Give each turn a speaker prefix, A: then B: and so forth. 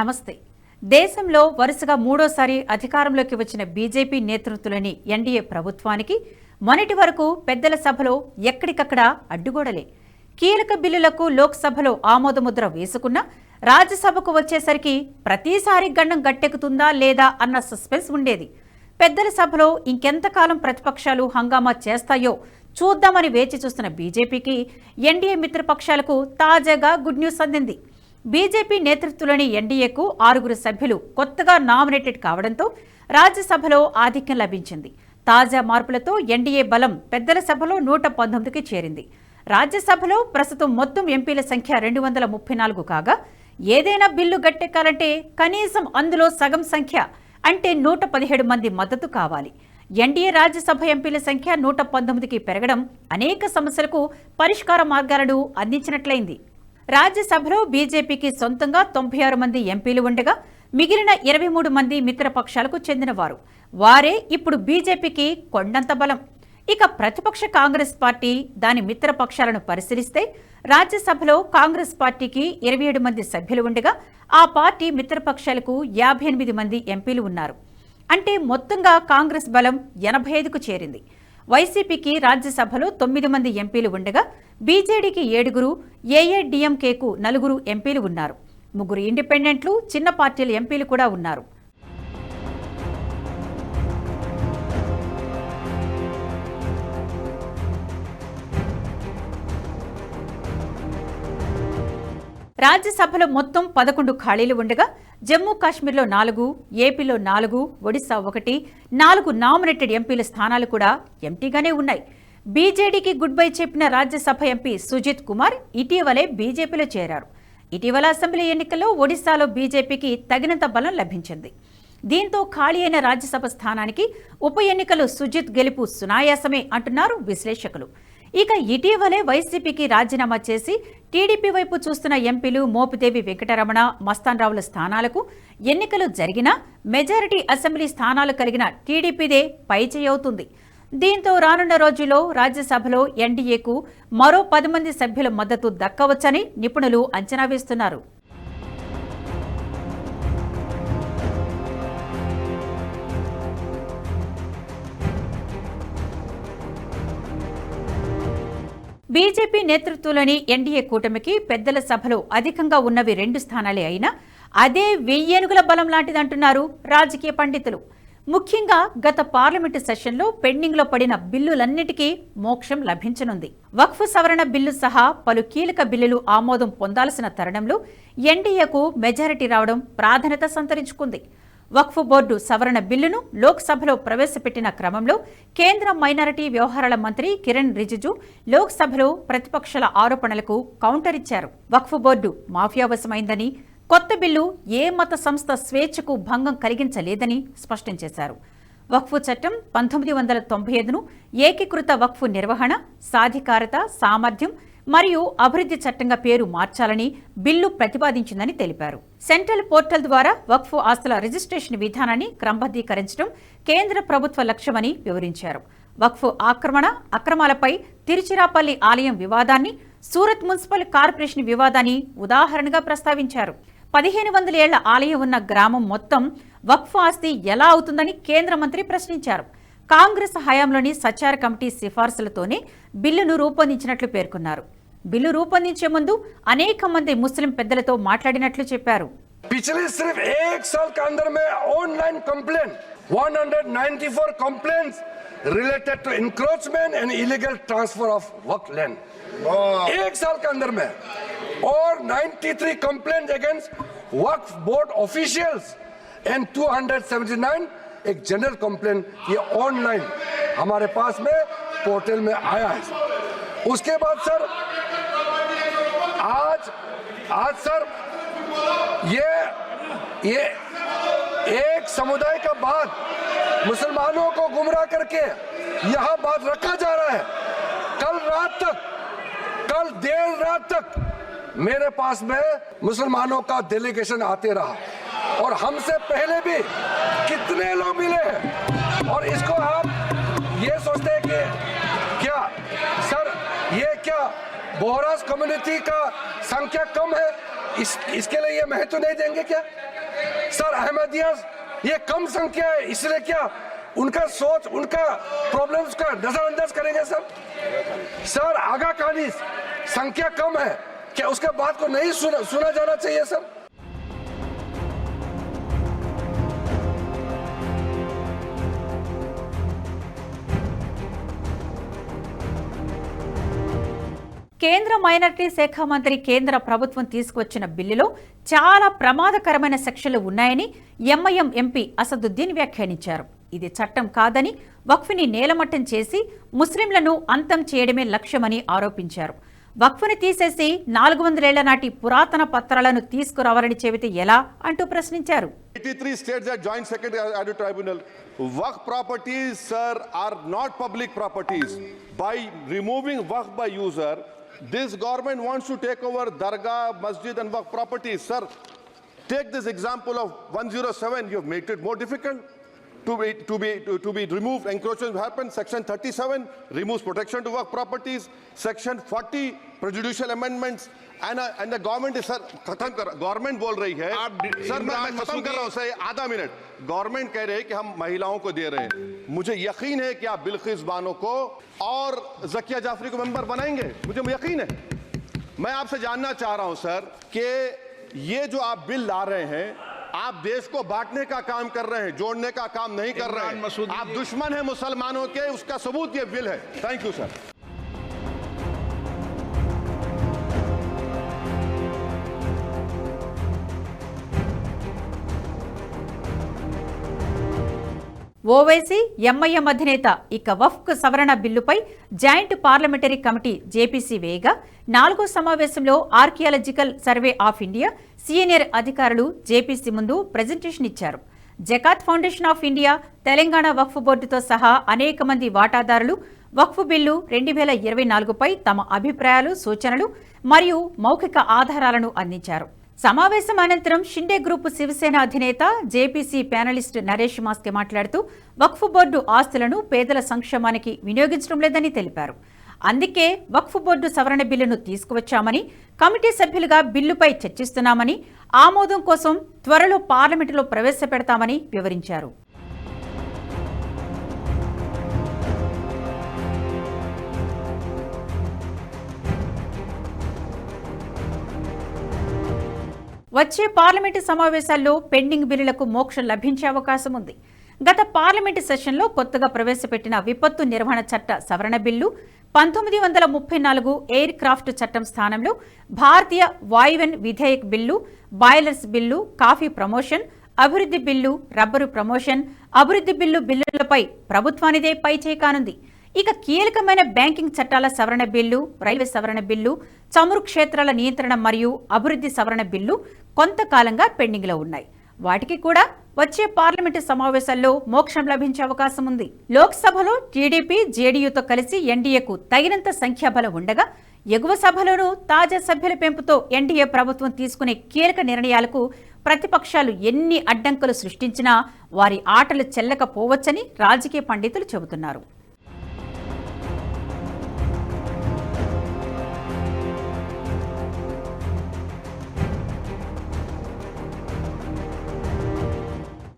A: నమస్తే. దేశంలో వరుసగా మూడోసారి అధికారంలోకి వచ్చిన బీజేపీ నేతృత్వంలోని ఎన్డీఏ ప్రభుత్వానికి మొన్నటి వరకు పెద్దల సభలో ఎక్కడికక్కడ అడ్డుగోడలే. కీలక బిల్లులకు లోక్సభలో ఆమోదముద్ర వేసుకున్నా రాజ్యసభకు వచ్చేసరికి ప్రతిసారి గండం గట్టెక్కుతుందా లేదా అన్న సస్పెన్స్ ఉండేది. పెద్దల సభలో ఇంకెంతకాలం ప్రతిపక్షాలు హంగామా చేస్తాయో చూద్దామని వేచి చూస్తున్న బీజేపీకి ఎన్డీఏ మిత్రపక్షాలకు తాజాగా గుడ్ న్యూస్ అందింది. బీజేపీ నేతృత్వంలోని ఎన్డీఏకు ఆరుగురు సభ్యులు కొత్తగా నామినేటెడ్ కావడంతో రాజ్యసభలో ఆధిక్యం లభించింది. తాజా మార్పులతో ఎన్డీఏ బలం పెద్దల సభలో నూట పంతొమ్మిదికి చేరింది. రాజ్యసభలో ప్రస్తుతం మొత్తం ఎంపీల సంఖ్య రెండు వందల ముప్పై నాలుగు కాగా ఏదైనా బిల్లు గట్టెక్కాలంటే కనీసం అందులో సగం సంఖ్య అంటే నూట పదిహేడు మంది మద్దతు కావాలి. ఎన్డీఏ రాజ్యసభ ఎంపీల సంఖ్య నూట పంతొమ్మిదికి పెరగడం అనేక సమస్యలకు పరిష్కార మార్గాలను అందించినట్లయింది. రాజ్యసభలో బీజేపీకి సొంతంగా తొంభై ఆరు మంది ఎంపీలు ఉండగా మిగిలిన ఇరవై మూడు మంది మిత్రపక్షాలకు చెందినవారు. వారే ఇప్పుడు బీజేపీకి కొండంత బలం. ఇక ప్రతిపక్ష కాంగ్రెస్ పార్టీ దాని మిత్రపక్షాలను పరిశీలిస్తే రాజ్యసభలో కాంగ్రెస్ పార్టీకి ఇరవై ఏడు మంది సభ్యులు ఉండగా ఆ పార్టీ మిత్రపక్షాలకు యాభై ఎనిమిది మంది ఎంపీలు ఉన్నారు. అంటే మొత్తంగా కాంగ్రెస్ బలం ఎనభై ఐదుకు చేరింది. వైసీపీకి రాజ్యసభలో తొమ్మిది మంది ఎంపీలు ఉండగా బీజేడీకి ఏడుగురు ఏఏడీఎంకేకు నలుగురు ఎంపీలు ఉన్నారు. ముగ్గురు ఇండిపెండెంట్లు చిన్న పార్టీల ఎంపీలు కూడా ఉన్నారు. రాజ్యసభలో మొత్తం పదకొండు ఖాళీలు ఉండగా జమ్మూ కాశ్మీర్లో నాలుగు ఏపీలో నాలుగు ఒడిశా ఒకటి నాలుగు నామినేటెడ్ ఎంపీల స్థానాలు కూడా ఎంటీగానే ఉన్నాయి. బీజేడీకి గుడ్ బై చెప్పిన రాజ్యసభ ఎంపీ సుజిత్ కుమార్ ఇటీవలే బీజేపీలో చేరారు. ఇటీవల అసెంబ్లీ ఎన్నికల్లో ఒడిశాలో బీజేపీకి తగినంత బలం లభించింది. దీంతో ఖాళీ అయిన రాజ్యసభ స్థానానికి ఉప ఎన్నికలు సుజిత్ గెలుపు సునాయాసమే అంటున్నారు విశ్లేషకులు. ఇక ఇటీవలే వైసీపీకి రాజీనామా చేసి టీడీపీ వైపు చూస్తున్న ఎంపీలు మోపుదేవి వెంకటరమణ మస్తాన్రావుల స్థానాలకు ఎన్నికలు జరిగినా మెజారిటీ అసెంబ్లీ స్థానాలు కలిగిన టీడీపీదే పైచేయవుతుంది దీంతో రానున్న రోజుల్లో రాజ్యసభలో ఎన్డీఏకు మరో పది మంది సభ్యుల మద్దతు దక్కవచ్చని నిపుణులు అంచనా వేస్తున్నారు. బీజేపీ నేతృత్వంలోని ఎన్డీఏ కూటమికి పెద్దల సభలో అధికంగా ఉన్నవి రెండు స్థానాలే అయినా అదే వెయ్యేనుగుల బలం లాంటిదంటున్నారు రాజకీయ పండితులు. ముఖ్యంగా గత పార్లమెంటు సెషన్లో పెండింగ్లో పడిన బిల్లులన్నిటికీ మోక్షం లభించనుంది. వక్ఫ్ సవరణ బిల్లు సహా పలు కీలక బిల్లులు ఆమోదం పొందాల్సిన తరుణంలో ఎన్డీఏకు మెజారిటీ రావడం ప్రాధాన్యత సంతరించుకుంది. వక్ఫ్ బోర్డు సవరణ బిల్లును లోక్సభలో ప్రవేశపెట్టిన క్రమంలో కేంద్ర మైనారిటీ వ్యవహారాల మంత్రి కిరణ్ రిజిజు లోక్సభలో ప్రతిపక్షాల ఆరోపణలకు కౌంటర్ ఇచ్చారు. వక్ఫ్ బోర్డు మాఫియావశమైందని కొత్త బిల్లు ఏ మత సంస్థ స్వేచ్ఛకు భంగం కలిగించలేదని స్పష్టం చేశారు. వక్ఫ్ చట్టం పంతొమ్మిది వందల తొంభై ఐదును ఏకీకృత వక్ఫ్ నిర్వహణ సాధికారత సామర్థ్యం మరియు అభివృద్ధి చట్టంగా పేరు మార్చాలని బిల్లు ప్రతిపాదించిందని తెలిపారు. సెంట్రల్ పోర్టల్ ద్వారా వక్ఫ్ ఆస్తుల రిజిస్ట్రేషన్ విధానాన్ని క్రమబద్ధీకరించడం కేంద్ర ప్రభుత్వ లక్ష్యమని వివరించారు. వక్ఫ్ ఆక్రమణ అక్రమాలపై తిరుచిరాపల్లి ఆలయం వివాదాన్ని సూరత్ మున్సిపల్ కార్పొరేషన్ వివాదాన్ని ఉదాహరణగా ప్రస్తావించారు. పదిహేను వందల ఏళ్ళ ఆలయం ఉన్న గ్రామం మొత్తం వక్ఫ్ ఆస్తి ఎలా అవుతుందని కేంద్ర మంత్రి ప్రశ్నించారు. కాంగ్రెస్ హయాంలోని సచార కమిటీ సిఫార్సులతోనే బిల్లును రూపొందించినట్లు పేర్కొన్నారు బిల్లు రూపొందించే ముందు అనేక మంది ముస్లిం పెద్దలతో మాట్లాడినట్లు చెప్పారు
B: पिछले सिर्फ एक साल के अंदर में online complain 194 complaints related to encroachment and illegal transfer of work land एक साल के अंदर में और 93 complaint against Waqf board officials and 279 एक जनरल कंप्लेन ये ऑनलाइन हमारे पास में पोर्टल में आया है। उसके बाद सर, आज आज सर, ये ये एक समुदाय का बात मुसलमानों को गुमराह करके यहाँ बात रखा जा रहा है। कल रात तक, कल देर रात तक मेरे पास में मुसलमानों का डेलीगेशन आते रहा। और हमसे पहले भी कितने लोग मिले हैं? और इसको आप ये सोचते हैं कि क्या, सर, ये क्या बोहराज कम्युनिटी का संख्या कम है? इस, इसके लिए ये महत्व नहीं देंगे क्या? सर, अहमदिया, ये कम संख्या है, इसलिए क्या उनका सोच, उनका प्रॉब्लम्स का नजरअंदाज करेंगे सर सर आगा कहानी संख्या कम है। क्या उसके बात को नहीं सुना सुना जाना चाहिए सर
A: కేంద్ర మైనార్టీ శాఖ మంత్రి కేంద్ర ప్రభుత్వం తీసుకువచ్చిన బిల్లులో చాలా ప్రమాదకరమైన సెక్షన్లు ఉన్నాయని ఎంఐఎం ఎంపీ అసదుద్దీన్ వ్యాఖ్యానించారు. ఇది చట్టం కాదని వక్ఫ్ని నేలమట్టం చేసి ముస్లింలను అంతం చేయడమే లక్ష్యమని ఆరోపించారు. వక్ఫుని తీసేసి నాలుగు వందలేళ్ళ నాటి పురాతన పత్రాలను తీసుకురావాలని చెబితే ఎలా అంటూ ప్రశ్నించారు.
C: Waqf properties sir are not public properties. By removing Waqf by user this government wants to take over dargah masjid and properties. Sir take this example one zero seven. You make it difficult. To be, to, be, to, to be removed, encroachment happened. Section 37 removes protection to work properties. Section 40 prejudicial amendments. And, uh, and the government is, sir, खत्म कर government बोल रही है
D: आप डि-
C: sir मैं, मैं खत्म कर रहा हूँ सर आधा मिनट गवर्नमेंट कह रहे हैं कि हम महिलाओं को दे रहे हैं मुझे यकीन है कि आप बिल्किस बानो को और जकिया जाफरी को मेंबर बनाएँगे मुझे यकीन है मैं आपसे जानना चाह रहा हूँ सर कि ये जो आप बिल ला रहे हैं आप देश को बांटने का काम कर रहे हैं जोड़ने का काम नहीं कर रहे हैं। आप दुश्मन हैं मुसलमानों के उसका सबूत ये बिल है। Thank you sir
A: Owaisi MIM అధినేత ఇక వఫ్క్ సవరణ బిల్లుపై జాయింట్ పార్లమెంటరీ కమిటీ జేపీసీ వేయగా నాలుగో సమావేశంలో archaeological survey of India senior అధికారులు జేపీసీ ముందు ప్రజెంటేషన్ ఇచ్చారు. Zakat foundation of India Telangana Waqf బోర్డుతో సహా అనేక మంది వాటాదారులు వక్ఫ్ బిల్లు రెండు వేల ఇరవై నాలుగుపై తమ అభిప్రాయాలు సూచనలు మరియు మౌఖిక ఆధారాలను అందించారు. సమావేశం అనంతరం షిండే గ్రూప్ శివసేన అధినేత జేపీసీ ప్యానలిస్ట్ నరేష్ మాస్కే మాట్లాడుతూ వక్ఫ్ బోర్డు ఆస్తులను పేదల సంక్షేమానికి వినియోగించడం లేదని తెలిపారు. అందుకే వక్ఫ్ బోర్డు సవరణ బిల్లును తీసుకువచ్చామని కమిటీ సభ్యులుగా బిల్లుపై చర్చిస్తున్నామని ఆమోదం కోసం త్వరలో పార్లమెంటులో ప్రవేశపెడతామని వివరించారు. వచ్చే పార్లమెంటు సమావేశాల్లో పెండింగ్ బిల్లులకు మోక్షం లభించే అవకాశం ఉంది. గత పార్లమెంటు సెషన్లో కొత్తగా ప్రవేశపెట్టిన విపత్తు నిర్వహణ చట్ట సవరణ బిల్లు పంతొమ్మిది వందల ముప్పై నాలుగు ఎయిర్ క్రాఫ్ట్ చట్టం స్థానంలో Bharatiya Vayuyan Vidheyak bill boilers bill coffee promotion అభివృద్ధి బిల్లు రబ్బరు ప్రమోషన్ అభివృద్ధి బిల్లు బిల్లులపై ప్రభుత్వానిదే పైచే కానుంది. ఇక కీలకమైన బ్యాంకింగ్ చట్టాల సవరణ బిల్లు రైల్వే సవరణ బిల్లు చమురు క్షేత్రాల నియంత్రణ మరియు అభివృద్ధి సవరణ బిల్లు కొంతకాలంగా పెండింగ్లో ఉన్నాయి. వాటికి కూడా వచ్చే పార్లమెంటు సమావేశాల్లో మోక్షం లభించే అవకాశం ఉంది. లోక్సభలో టీడీపీ జేడీయూతో కలిసి ఎన్డీఏకు తగినంత సంఖ్యాబలం ఉండగా ఎగువ సభలోనూ తాజా సభ్యుల పెంపుతో ఎన్డీఏ ప్రభుత్వం తీసుకునే కీలక నిర్ణయాలకు ప్రతిపక్షాలు ఎన్ని అడ్డంకులు సృష్టించినా వారి ఆటలు చెల్లకపోవచ్చని రాజకీయ పండితులు చెబుతున్నారు.